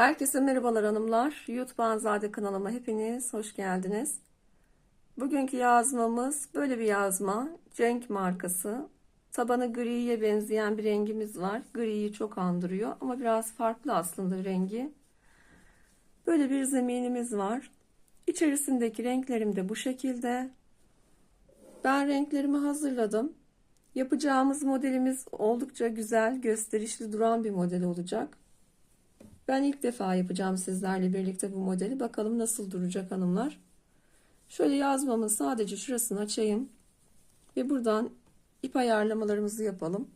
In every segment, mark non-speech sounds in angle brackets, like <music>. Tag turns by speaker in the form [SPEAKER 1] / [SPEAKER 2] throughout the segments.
[SPEAKER 1] Herkese merhabalar hanımlar. YouTube Anzade kanalıma hepiniz hoş geldiniz. Bugünkü yazmamız böyle bir yazma. Cenk markası. Tabanı griye benzeyen bir rengimiz var. Griyi çok andırıyor ama biraz farklı aslında rengi. Böyle bir zeminimiz var. İçerisindeki renklerim de bu şekilde. Ben renklerimi hazırladım. Yapacağımız modelimiz oldukça güzel, gösterişli duran bir model olacak. Ben ilk defa yapacağım sizlerle birlikte bu modeli. Bakalım nasıl duracak hanımlar. Şöyle yazmamın sadece şurasını açayım. Ve buradan ip ayarlamalarımızı yapalım.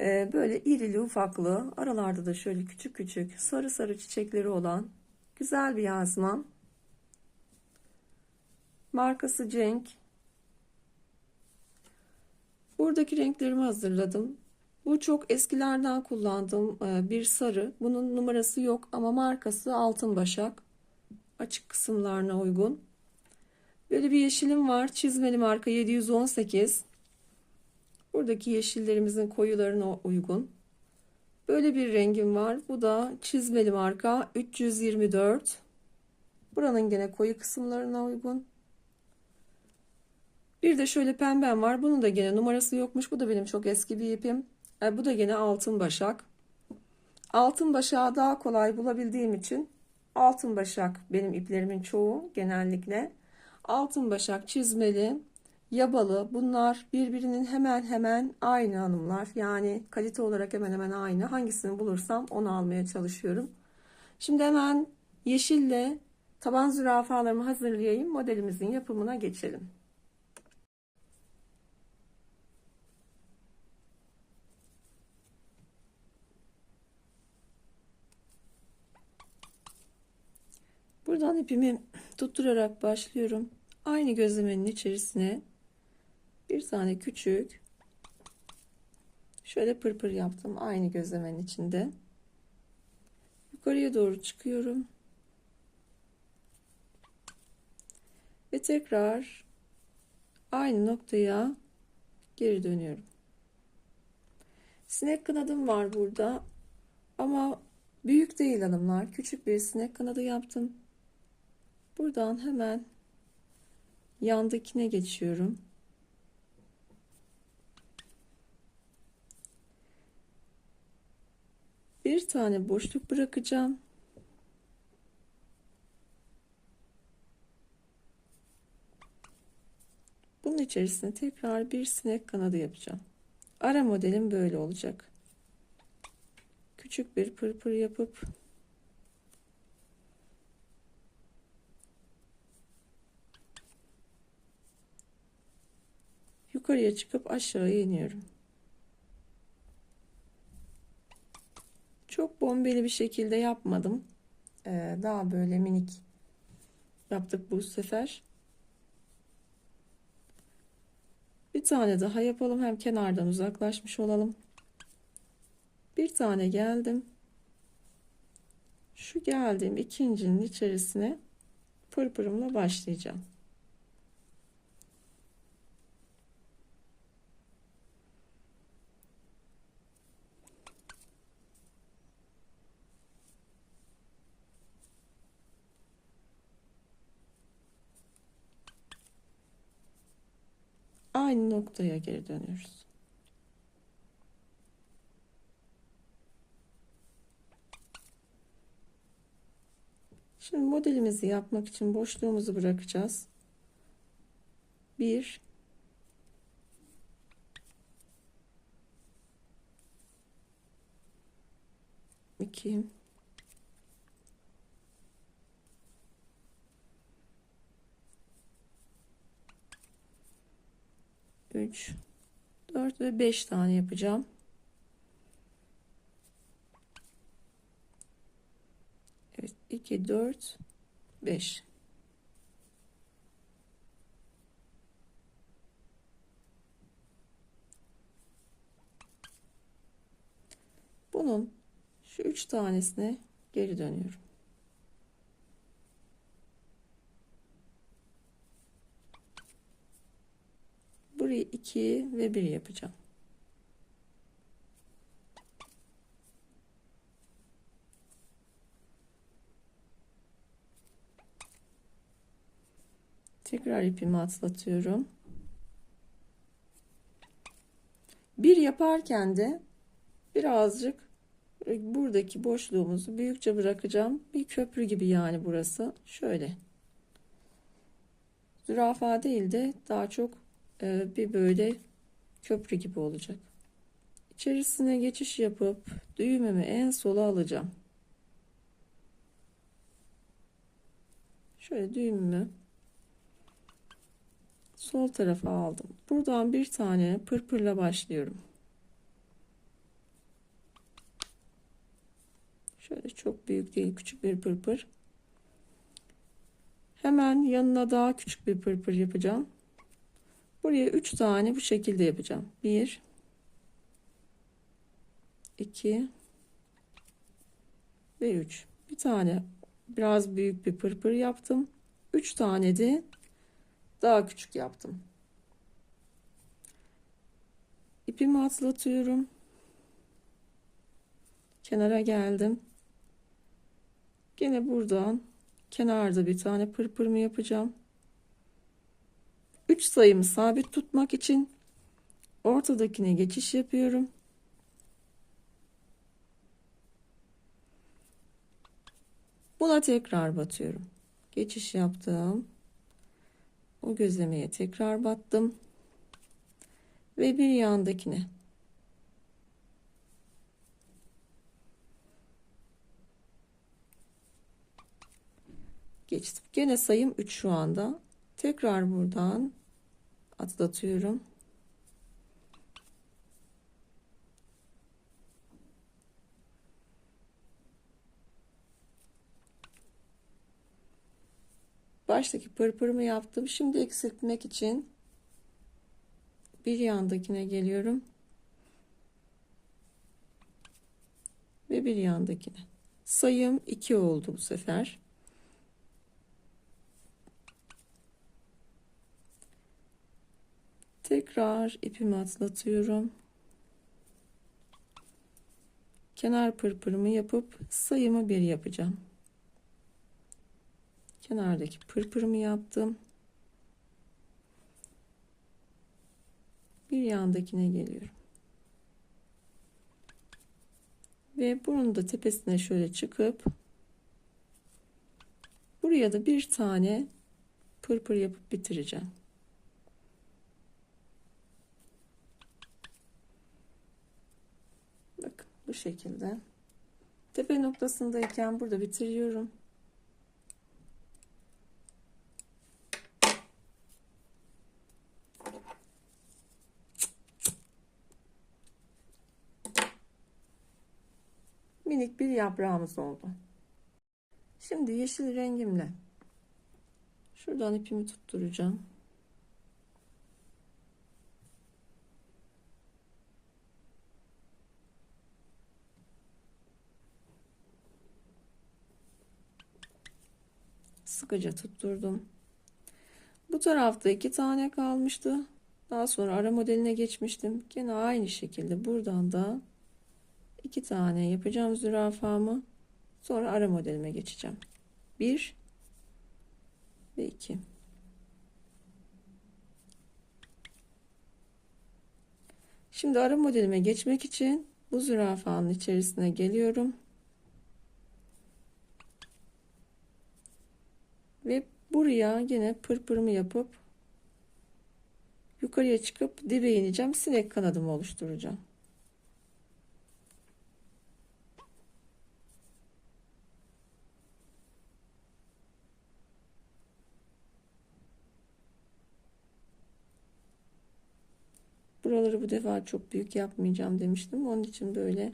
[SPEAKER 1] Ee, böyle irili ufaklı aralarda da şöyle küçük küçük sarı sarı çiçekleri olan güzel bir yazma. Markası Cenk. Buradaki renklerimi hazırladım. Bu çok eskilerden kullandığım e, bir sarı. Bunun numarası yok ama markası Altın Başak. Açık kısımlarına uygun. Böyle bir yeşilim var. Çizmeli marka 718. Buradaki yeşillerimizin koyularına uygun. Böyle bir rengim var. Bu da çizmeli marka 324. Buranın gene koyu kısımlarına uygun. Bir de şöyle pembem var. Bunun da gene numarası yokmuş. Bu da benim çok eski bir ipim. E, bu da gene altın başak. Altın başağı daha kolay bulabildiğim için altın başak benim iplerimin çoğu genellikle. Altın başak çizmeli, yabalı bunlar birbirinin hemen hemen aynı hanımlar. Yani kalite olarak hemen hemen aynı. Hangisini bulursam onu almaya çalışıyorum. Şimdi hemen yeşille taban zürafalarımı hazırlayayım. Modelimizin yapımına geçelim. Buradan ipimi tutturarak başlıyorum. Aynı gözlemenin içerisine bir tane küçük şöyle pırpır yaptım aynı gözlemenin içinde. Yukarıya doğru çıkıyorum. Ve tekrar aynı noktaya geri dönüyorum. Sinek kanadım var burada. Ama büyük değil hanımlar. Küçük bir sinek kanadı yaptım. Buradan hemen yandakine geçiyorum. Bir tane boşluk bırakacağım. Bunun içerisine tekrar bir sinek kanadı yapacağım. Ara modelim böyle olacak. Küçük bir pırpır yapıp yukarıya çıkıp aşağıya iniyorum. Çok bombeli bir şekilde yapmadım. Ee, daha böyle minik yaptık bu sefer. Bir tane daha yapalım. Hem kenardan uzaklaşmış olalım. Bir tane geldim. Şu geldiğim ikincinin içerisine pırpırımla başlayacağım. Aynı noktaya geri dönüyoruz. Şimdi modelimizi yapmak için boşluğumuzu bırakacağız. 1 2 3 4 ve 5 tane yapacağım. Evet 2 4 5 Bunun şu üç tanesine geri dönüyorum. Buraya 2 ve 1 yapacağım. Tekrar ipimi atlatıyorum. Bir yaparken de birazcık buradaki boşluğumuzu büyükçe bırakacağım. Bir köprü gibi yani burası. Şöyle. Zürafa değil de daha çok bir böyle köprü gibi olacak. İçerisine geçiş yapıp düğümümü en sola alacağım. Şöyle düğümümü sol tarafa aldım. Buradan bir tane pırpırla başlıyorum. Şöyle çok büyük değil küçük bir pırpır. Hemen yanına daha küçük bir pırpır yapacağım. Buraya 3 tane bu şekilde yapacağım. 1 2 ve 3. Bir tane biraz büyük bir pırpır yaptım. 3 tane de daha küçük yaptım. İpimi atlatıyorum. Kenara geldim. Gene buradan kenarda bir tane pırpırımı yapacağım. 3 sayımı sabit tutmak için ortadakine geçiş yapıyorum. Buna tekrar batıyorum. Geçiş yaptım. O gözlemeye tekrar battım. Ve bir yandakine. Geçtim. Gene sayım 3 şu anda. Tekrar buradan atlatıyorum. baştaki pırpırımı yaptım. Şimdi eksiltmek için bir yandakine geliyorum. Ve bir yandakine. Sayım 2 oldu bu sefer. Tekrar ipimi atlatıyorum. Kenar pırpırımı yapıp sayımı bir yapacağım kenardaki pırpırımı yaptım. Bir yandakine geliyorum. Ve bunun da tepesine şöyle çıkıp buraya da bir tane pırpır yapıp bitireceğim. Bakın bu şekilde. Tepe noktasındayken burada bitiriyorum. minik bir yaprağımız oldu. Şimdi yeşil rengimle şuradan ipimi tutturacağım. Sıkıca tutturdum. Bu tarafta iki tane kalmıştı. Daha sonra ara modeline geçmiştim. Gene aynı şekilde buradan da iki tane yapacağım zürafamı sonra ara modelime geçeceğim bir ve iki şimdi ara modelime geçmek için bu zürafanın içerisine geliyorum ve buraya yine pırpırımı yapıp yukarıya çıkıp dibe ineceğim sinek kanadımı oluşturacağım Buraları bu defa çok büyük yapmayacağım demiştim. Onun için böyle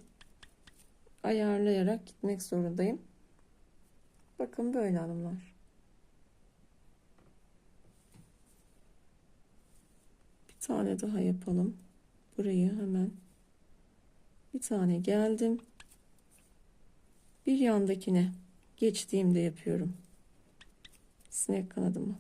[SPEAKER 1] ayarlayarak gitmek zorundayım. Bakın böyle hanımlar. Tane daha yapalım. Burayı hemen bir tane geldim. Bir yandakine geçtiğimde yapıyorum. Sinek kanadımı.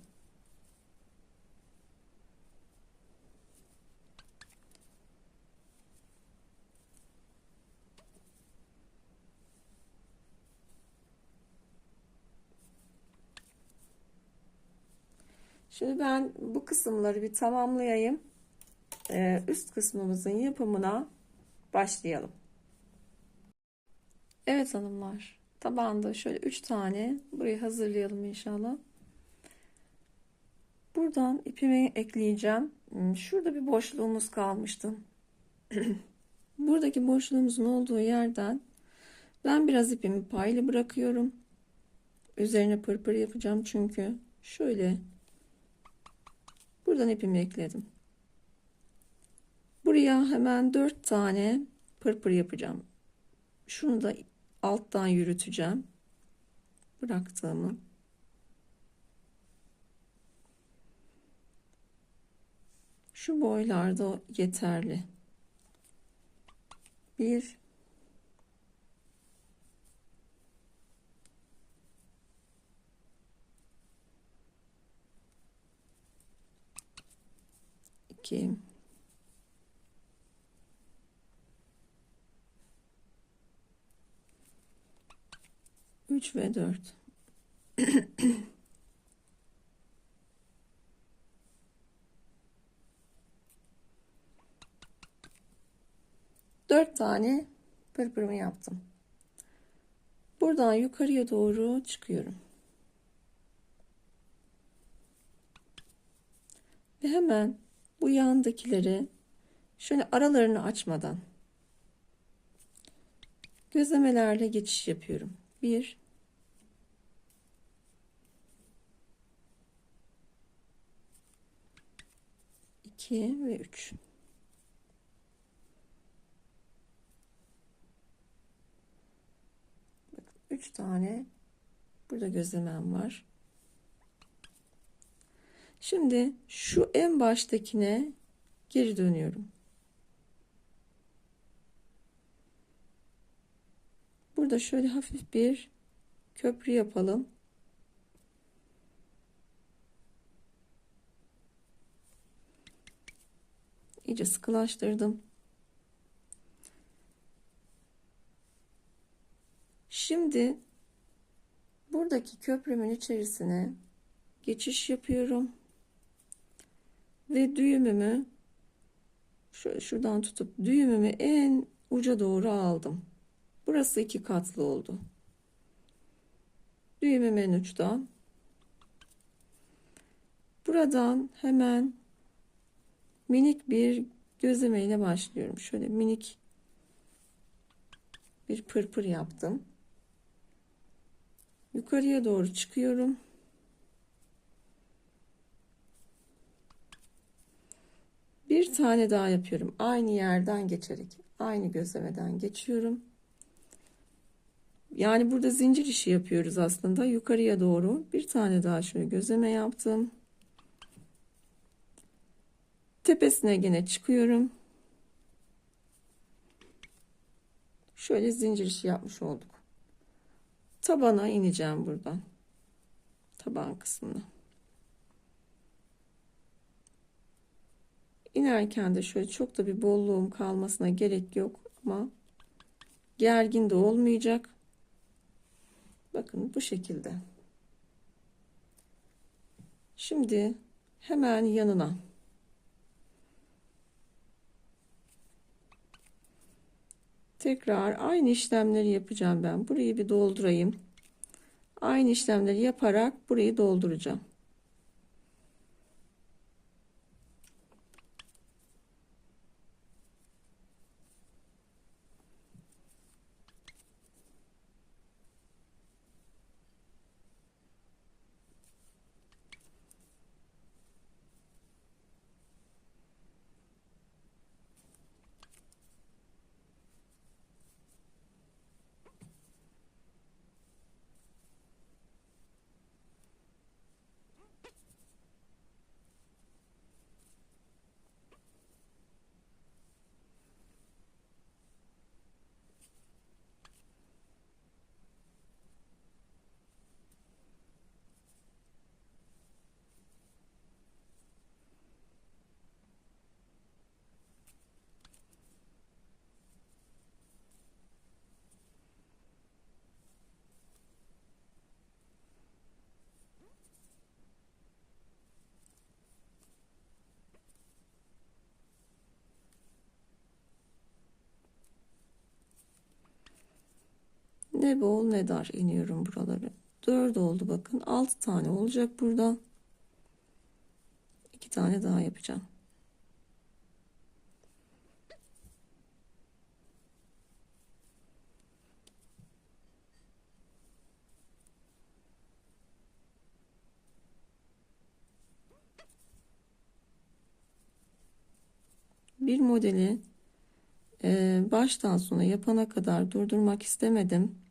[SPEAKER 1] Şimdi ben bu kısımları bir tamamlayayım. Ee, üst kısmımızın yapımına başlayalım. Evet hanımlar. Tabanda şöyle 3 tane burayı hazırlayalım inşallah. Buradan ipimi ekleyeceğim. Hmm, Şurada bir boşluğumuz kalmıştı. <clears throat> Buradaki boşluğumuzun olduğu yerden ben biraz ipimi paylı bırakıyorum. Üzerine pırpır yapacağım çünkü. Şöyle buradan ipimi ekledim. Buraya hemen 4 tane pırpır yapacağım. Şunu da alttan yürüteceğim. Bıraktığımı. Şu boylarda yeterli. Bir iki üç ve dört <clears throat> Dört tane pırpırımı yaptım. Buradan yukarıya doğru çıkıyorum. Ve hemen bu yandakileri şöyle aralarını açmadan gözlemelerle geçiş yapıyorum. Bir, iki ve üç. 3 tane burada gözlemem var. Şimdi şu en baştakine geri dönüyorum. Burada şöyle hafif bir köprü yapalım. İyice sıkılaştırdım. Şimdi buradaki köprümün içerisine geçiş yapıyorum. Ve düğümümü şuradan tutup düğümümü en uca doğru aldım. Burası iki katlı oldu. Düğümüm en uçta. Buradan hemen minik bir gözleme ile başlıyorum. Şöyle minik bir pırpır yaptım yukarıya doğru çıkıyorum. Bir tane daha yapıyorum. Aynı yerden geçerek. Aynı gözlemeden geçiyorum. Yani burada zincir işi yapıyoruz aslında. Yukarıya doğru bir tane daha şöyle gözleme yaptım. Tepesine yine çıkıyorum. Şöyle zincir işi yapmış olduk tabana ineceğim buradan. Taban kısmına. İnerken de şöyle çok da bir bolluğum kalmasına gerek yok ama gergin de olmayacak. Bakın bu şekilde. Şimdi hemen yanına Tekrar aynı işlemleri yapacağım ben. Burayı bir doldurayım. Aynı işlemleri yaparak burayı dolduracağım. Ne bol ne dar iniyorum buraları. 4 oldu bakın. 6 tane olacak burada. 2 tane daha yapacağım. Bir modeli e, baştan sona yapana kadar durdurmak istemedim.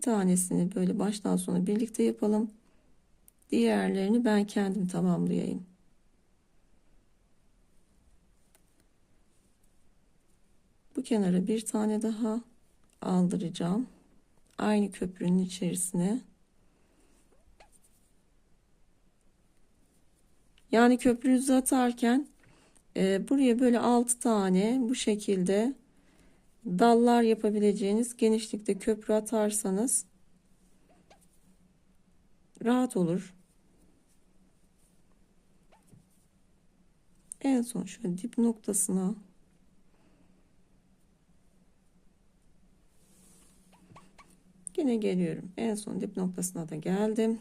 [SPEAKER 1] Bir tanesini böyle baştan sona birlikte yapalım. Diğerlerini ben kendim tamamlayayım. Bu kenara bir tane daha aldıracağım. Aynı köprünün içerisine. Yani köprüyü atarken e, buraya böyle 6 tane bu şekilde dallar yapabileceğiniz genişlikte köprü atarsanız rahat olur. En son şöyle dip noktasına yine geliyorum. En son dip noktasına da geldim.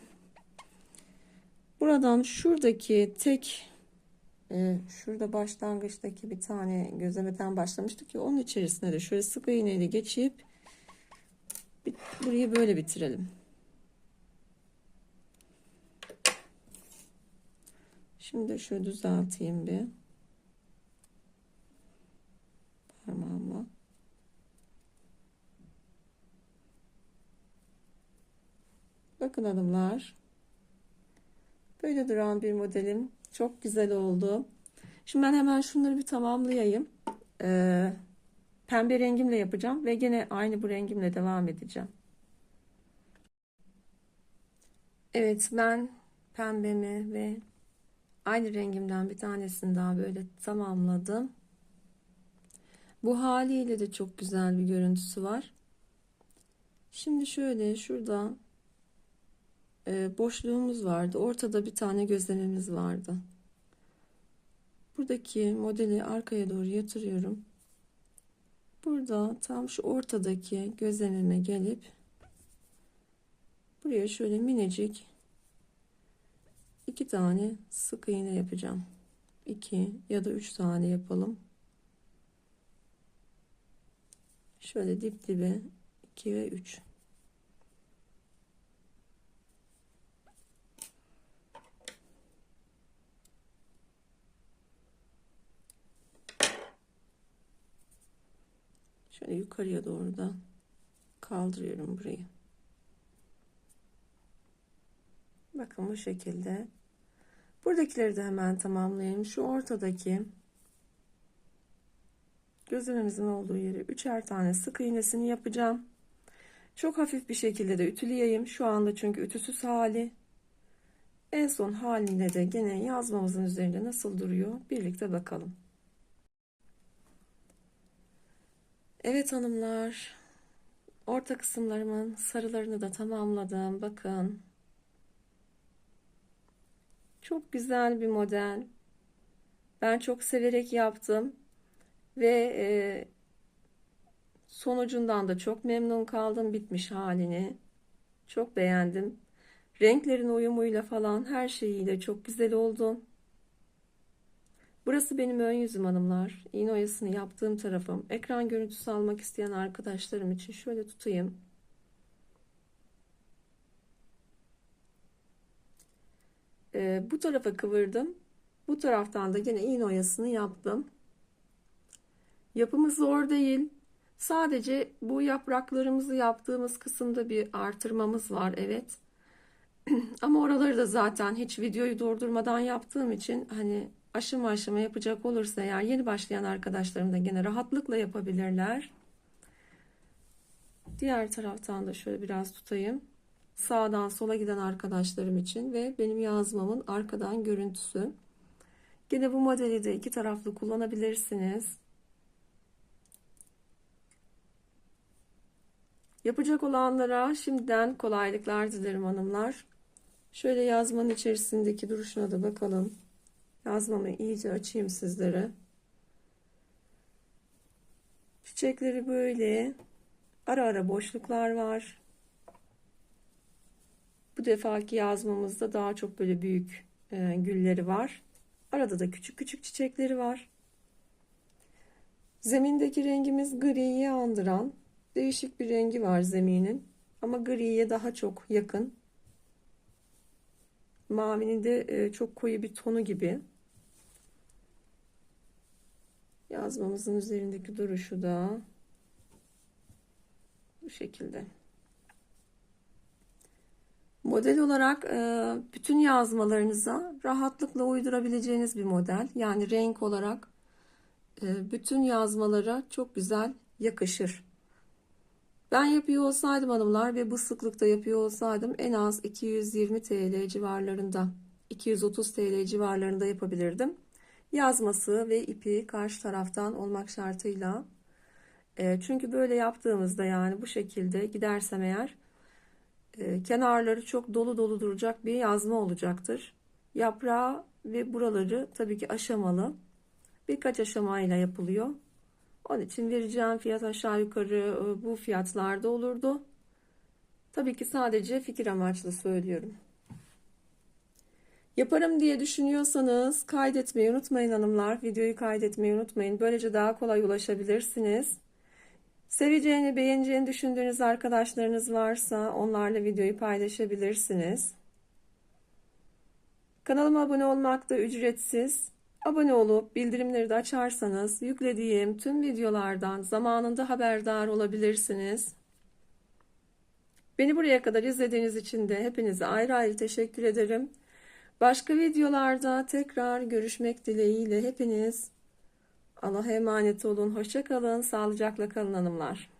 [SPEAKER 1] Buradan şuradaki tek e, şurada başlangıçtaki bir tane gözlemeden başlamıştık ki onun içerisine de şöyle sık iğneyle geçip burayı böyle bitirelim. Şimdi şöyle düzelteyim bir. Parmağımla. Bakın hanımlar. Böyle duran bir modelim. Çok güzel oldu. Şimdi ben hemen şunları bir tamamlayayım. Ee, pembe rengimle yapacağım ve gene aynı bu rengimle devam edeceğim. Evet ben pembemi ve aynı rengimden bir tanesini daha böyle tamamladım. Bu haliyle de çok güzel bir görüntüsü var. Şimdi şöyle şurada boşluğumuz vardı. Ortada bir tane gözlememiz vardı. Buradaki modeli arkaya doğru yatırıyorum. Burada tam şu ortadaki gözlememe gelip buraya şöyle minicik iki tane sık iğne yapacağım. 2 ya da 3 tane yapalım. Şöyle dip dibe 2 ve 3. Şöyle yukarıya doğru da kaldırıyorum burayı. Bakın bu şekilde. Buradakileri de hemen tamamlayayım. Şu ortadaki gözlemimizin olduğu yeri üçer tane sık iğnesini yapacağım. Çok hafif bir şekilde de ütüleyeyim. Şu anda çünkü ütüsüz hali. En son halinde de gene yazmamızın üzerinde nasıl duruyor birlikte bakalım. Evet hanımlar. Orta kısımlarımın sarılarını da tamamladım. Bakın. Çok güzel bir model. Ben çok severek yaptım. Ve e, sonucundan da çok memnun kaldım bitmiş halini. Çok beğendim. Renklerin uyumuyla falan her şeyiyle çok güzel oldu. Burası benim ön yüzüm hanımlar. İğne oyasını yaptığım tarafım. Ekran görüntüsü almak isteyen arkadaşlarım için şöyle tutayım. Ee, bu tarafa kıvırdım. Bu taraftan da yine iğne oyasını yaptım. Yapımı zor değil. Sadece bu yapraklarımızı yaptığımız kısımda bir artırmamız var. Evet. <clears throat> Ama oraları da zaten hiç videoyu durdurmadan yaptığım için hani aşama aşama yapacak olursa eğer yeni başlayan arkadaşlarım da gene rahatlıkla yapabilirler. Diğer taraftan da şöyle biraz tutayım. Sağdan sola giden arkadaşlarım için ve benim yazmamın arkadan görüntüsü. Yine bu modeli de iki taraflı kullanabilirsiniz. Yapacak olanlara şimdiden kolaylıklar dilerim hanımlar. Şöyle yazmanın içerisindeki duruşuna da bakalım. Yazmamı iyice açayım sizlere. Çiçekleri böyle Ara ara boşluklar var. Bu defaki yazmamızda daha çok böyle büyük e, gülleri var. Arada da küçük küçük çiçekleri var. Zemindeki rengimiz griyi andıran değişik bir rengi var zeminin. Ama griye daha çok yakın. Mavinin de e, çok koyu bir tonu gibi. Yazmamızın üzerindeki duruşu da bu şekilde. Model olarak e, bütün yazmalarınıza rahatlıkla uydurabileceğiniz bir model. Yani renk olarak e, bütün yazmalara çok güzel yakışır. Ben yapıyor olsaydım hanımlar ve bu sıklıkta yapıyor olsaydım en az 220 TL civarlarında, 230 TL civarlarında yapabilirdim. Yazması ve ipi karşı taraftan olmak şartıyla. E, çünkü böyle yaptığımızda yani bu şekilde gidersem eğer e, kenarları çok dolu dolu duracak bir yazma olacaktır. Yaprağı ve buraları tabii ki aşamalı. Birkaç aşamayla yapılıyor. Onun için vereceğim fiyat aşağı yukarı e, bu fiyatlarda olurdu. Tabii ki sadece fikir amaçlı söylüyorum. Yaparım diye düşünüyorsanız kaydetmeyi unutmayın hanımlar. Videoyu kaydetmeyi unutmayın. Böylece daha kolay ulaşabilirsiniz. Seveceğini, beğeneceğini düşündüğünüz arkadaşlarınız varsa onlarla videoyu paylaşabilirsiniz. Kanalıma abone olmak da ücretsiz. Abone olup bildirimleri de açarsanız yüklediğim tüm videolardan zamanında haberdar olabilirsiniz. Beni buraya kadar izlediğiniz için de hepinize ayrı ayrı teşekkür ederim. Başka videolarda tekrar görüşmek dileğiyle hepiniz Allah'a emanet olun. Hoşça kalın. Sağlıcakla kalın hanımlar.